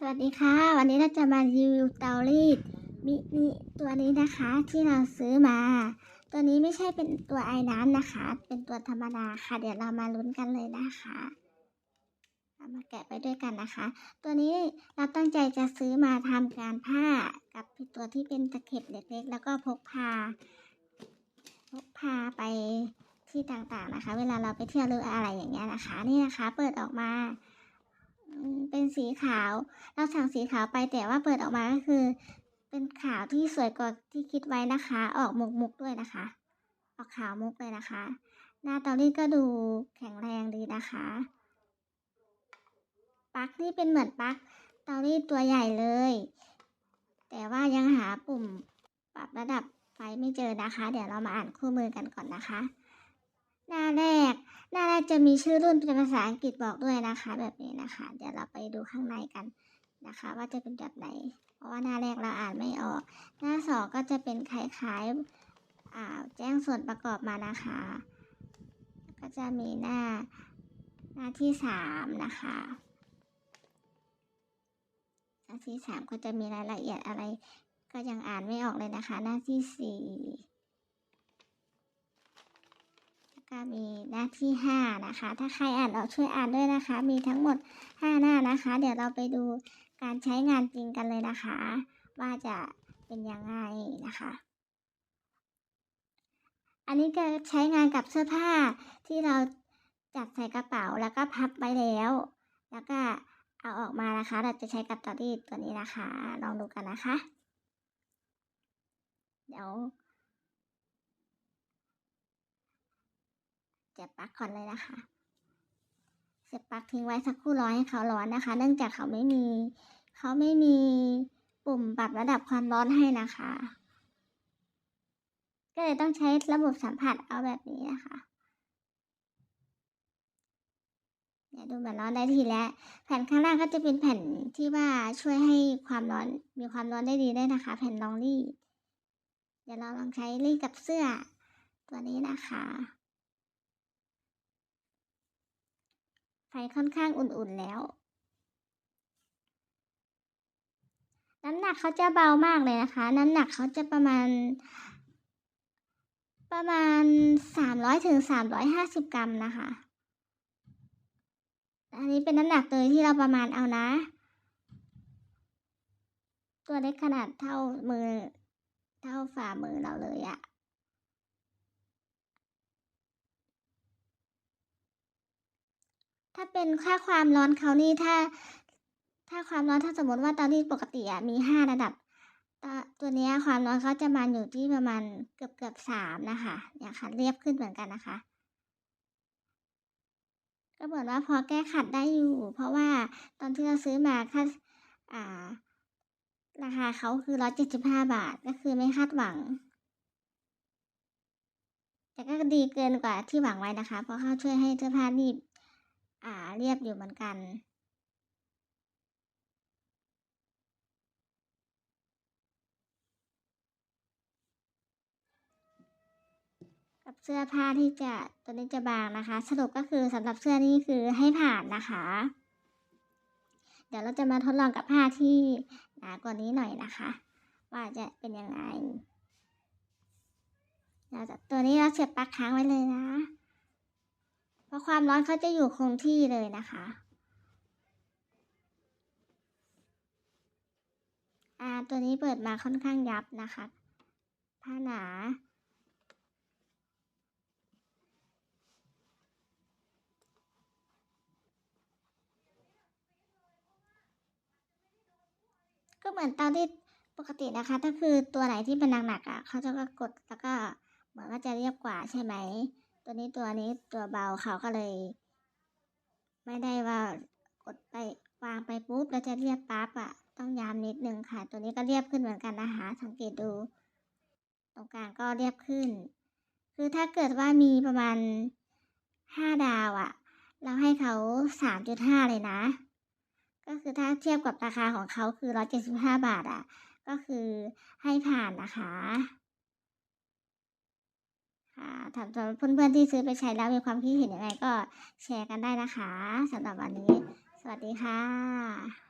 สวัสดีค่ะ วันนี้เราจะมารีวิวเตารีดมินิตัวนี้นะคะที่เราซื้อมา ตัวนี้ไม่ใช่เป็นตัวไอ้น้ำนะคะ เป็นตัวธรรมดาค่ะ เดี๋ยวเรามาลุ้นกันเลยนะคะเรามาแกะไปด้วยกันนะคะ ตัวนี้เราตั้งใจจะซื้อมาทำการผ้ากับตัวที่เป็นตะเข็บเล็กๆ แล้วก็พกพา พกพาไปที่ต่างๆนะคะ เวลาเราไปเที่ยวหรืออะไรอย่างเงี้ยนะคะ นี่นะคะ เปิดออกมา สีขาว เราสั่งสีขาวไปแต่ว่าเปิดออกมาก็คือ เป็นขาวที่สวยกว่าที่คิดไว้นะคะ ออกมุกมุกด้วยนะคะ ออกขาวมุกเลยนะคะ หน้าเตารีดก็ดูแข็งแรงดีนะคะปลั๊กนี่เป็นเหมือนปลั๊กเตารีดตัวใหญ่เลย แต่ว่ายังหาปุ่มปรับระดับไฟไม่เจอนะคะ เดี๋ยวเรามาอ่านคู่มือกันก่อนนะคะ หน้าแรก หน้าแรกจะมีชื่อรุ่นเป็นภาษาอังกฤษบอกด้วยนะคะ แบบนี้นะคะ เดี๋ยวเราไปดูข้างในกันนะคะ ว่าจะเป็นแบบไหน เพราะว่าหน้าแรกเราอ่านไม่ออก หน้าสองก็จะเป็นคล้ายๆแจ้งส่วนประกอบมานะคะ ก็จะมีหน้าหน้าที่สามนะคะหน้าที่สามก็จะมีรายละเอียดอะไร ก็ยังอ่านไม่ออกเลยนะคะ หน้าที่สี่ ก็มีหน้าที่ห้านะคะ ถ้าใครอ่านออกช่วยอ่านด้วยนะคะ มีทั้งหมดห้าหน้านะคะ เดี๋ยวเราไปดูการใช้งานจริงกันเลยนะคะ ว่าจะเป็นยังไงนะคะ อันนี้ก็ใช้งานกับเสื้อผ้าที่เราจัดใส่กระเป๋าแล้วก็พับไว้แล้ว แล้วก็เอาออกมานะคะ เราจะใช้กับตารีดตัวนี้นะคะ ลองดูกันนะคะ เดี๋ยว เสียบปลั๊กก่อนเลยนะคะเสียบปลั๊กทิ้งไว้สักครู่ร้อนให้เขาร้อนนะคะ เนื่องจากเขาไม่มีเขาไม่มีปุ่มปรับระดับความร้อนให้นะคะ ก็เลยต้องใช้ระบบสัมผัสเอาแบบนี้นะคะเดี๋ยวดูเหมือนร้อนได้ทีแล้ว แผ่นข้างล่างก็จะเป็นแผ่นที่ว่าช่วยให้ความร้อนมีความร้อนได้ดีได้นะคะ แผ่นรองรีดเดี๋ยวเราลองใช้รีดกับเสื้อตัวนี้นะคะ ไฟค่อนข้างอุ่นๆแล้ว น้ำหนักเขาจะเบามากเลยนะคะ น้ำหนักเขาจะประมาณ ประมาณสามร้อยถึงสามร้อยห้าสิบกรัมนะคะ อันนี้เป็นน้ำหนักเตยที่เราประมาณเอานะ ตัวเล็กขนาดเท่ามือ เท่าฝ่ามือเราเลยอะ ถ้าเป็นค่าความร้อนเขานี่ถ้า ถ้าความร้อนถ้าสมมติว่าเตารีดปกติอะมีห้าระดับตัวตัวนี้ความร้อนเขาจะมาอยู่ที่ประมาณเกือบเกือบสามนะคะเนี่ยค่ะเรียบขึ้นเหมือนกันนะคะ ก็เหมือนว่าพอแก้ขัดได้อยู่ เพราะว่าตอนที่เราซื้อมาค่าอ่า ราคาเขาคือร้อยเจ็ดสิบห้าบาทก็คือไม่คาดหวัง แต่ก็ดีเกินกว่าที่หวังไว้นะคะ เพราะเขาช่วยให้เสื้อผ้ารีบ อ่าเรียบอยู่เหมือนกัน กับเสื้อผ้าที่จะตัวนี้จะบางนะคะ สรุปก็คือสำหรับเสื้อนี้คือให้ผ่านนะคะ เดี๋ยวเราจะมาทดลองกับผ้าที่หนากว่านี้หน่อยนะคะ ว่าจะเป็นยังไงเราจะตัวนี้เราเสียบปลั๊กค้างไว้เลยนะ เพราะความร้อนเขาจะอยู่คงที่เลยนะคะ อ่า ตัวนี้เปิดมาค่อนข้างยับนะคะ ผ้าหนาก็เหมือนเตารีดปกตินะคะ ถ้าคือตัวไหนที่เป็นหนักๆอะเขาจะก็กดแล้วก็เหมือนว่าจะเรียบกว่าใช่ไหม ตัวนี้ตัวนี้ตัวเบาเขาก็เลย ไม่ได้ว่ากดไปวางไปปุ๊บแล้วจะเรียบปั๊บอะ ต้องย้ำนิดนึงค่ะ ตัวนี้ก็เรียบขึ้นเหมือนกันนะคะสังเกตดู ตรงกลางก็เรียบขึ้น คือถ้าเกิดว่ามีประมาณห้าดาวอะ เราให้เขาสามจุดห้าเลยนะ ก็คือถ้าเทียบกับราคาของเขาคือร้อยเจ็ดสิบห้าบาทอะ ก็คือให้ผ่านนะคะ ถามสำหรับเพื่อนๆที่ซื้อไปใช้แล้วมีความคิดเห็นยังไงก็แชร์กันได้นะคะสำหรับวันนี้ สวัสดีค่ะ